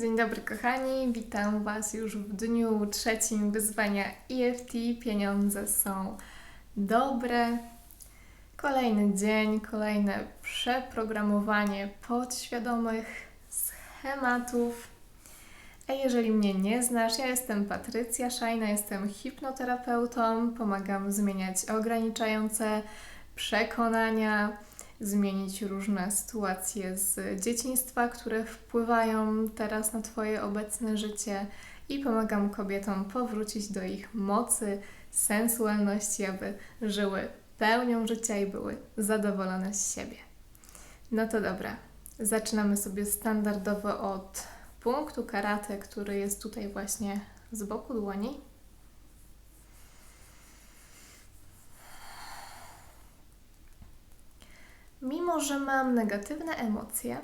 Dzień dobry kochani, witam Was już w dniu trzecim wyzwania EFT. Pieniądze są dobre. Kolejny dzień, kolejne przeprogramowanie podświadomych schematów. A jeżeli mnie nie znasz, ja jestem Patrycja Szajna, jestem hipnoterapeutą, pomagam zmieniać ograniczające przekonania zmienić różne sytuacje z dzieciństwa, które wpływają teraz na Twoje obecne życie i pomagam kobietom powrócić do ich mocy, sensualności, aby żyły pełnią życia i były zadowolone z siebie. No to dobra, zaczynamy sobie standardowo od punktu karate, który jest tutaj właśnie z boku dłoni. Mimo, że mam negatywne emocje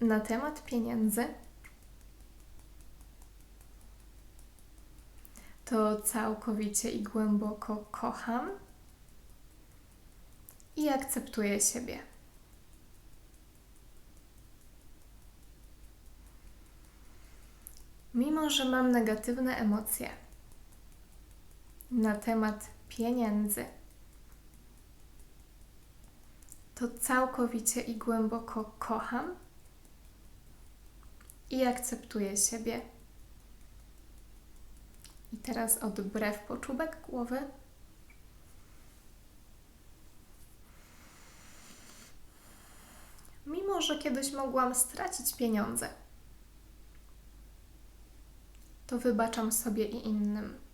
na temat pieniędzy, to całkowicie i głęboko kocham i akceptuję siebie. Mimo, że mam negatywne emocje na temat pieniędzy, to całkowicie i głęboko kocham i akceptuję siebie. I teraz odbrew poczubek głowy. Mimo, że kiedyś mogłam stracić pieniądze, to wybaczam sobie i innym.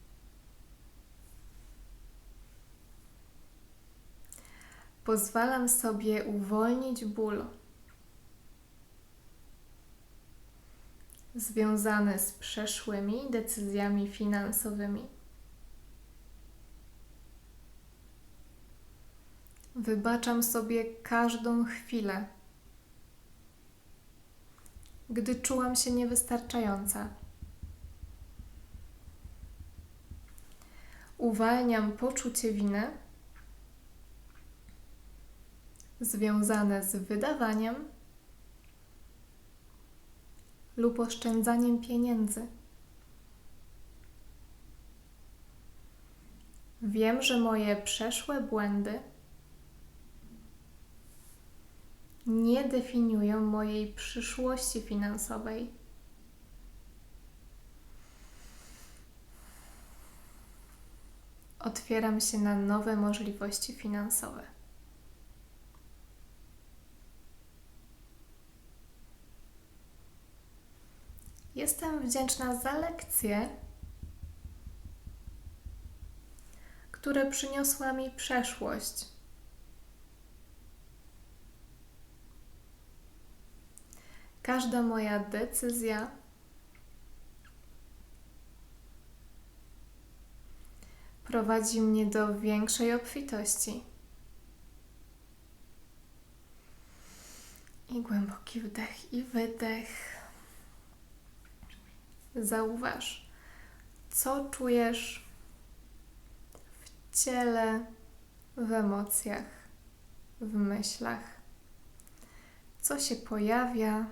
Pozwalam sobie uwolnić ból związany z przeszłymi decyzjami finansowymi. Wybaczam sobie każdą chwilę, gdy czułam się niewystarczająca. Uwalniam poczucie winy związane z wydawaniem lub oszczędzaniem pieniędzy. Wiem, że moje przeszłe błędy nie definiują mojej przyszłości finansowej. Otwieram się na nowe możliwości finansowe. Jestem wdzięczna za lekcje, które przyniosła mi przeszłość. Każda moja decyzja prowadzi mnie do większej obfitości. I głęboki wdech i wydech. Zauważ, co czujesz w ciele, w emocjach, w myślach, co się pojawia,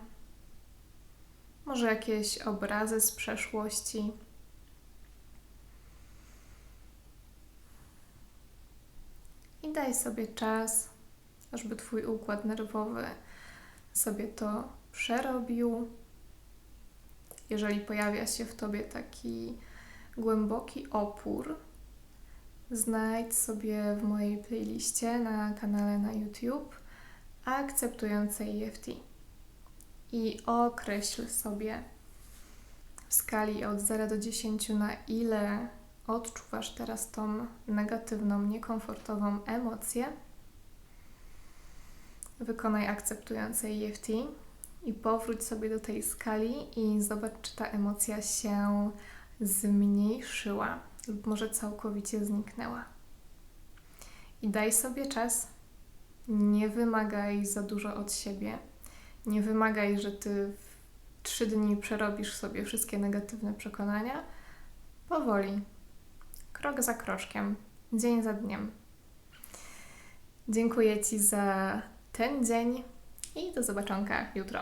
może jakieś obrazy z przeszłości. I daj sobie czas, ażby Twój układ nerwowy sobie to przerobił jeżeli pojawia się w tobie taki głęboki opór, znajdź sobie w mojej playliście na kanale na YouTube akceptujące EFT i określ sobie w skali od 0 do 10 na ile odczuwasz teraz tą negatywną, niekomfortową emocję. Wykonaj akceptujące EFT i powróć sobie do tej skali i zobacz, czy ta emocja się zmniejszyła lub może całkowicie zniknęła. I daj sobie czas. Nie wymagaj za dużo od siebie. Nie wymagaj, że ty w trzy dni przerobisz sobie wszystkie negatywne przekonania. Powoli, krok za kroczkiem, dzień za dniem. Dziękuję Ci za ten dzień i do zobaczonka jutro.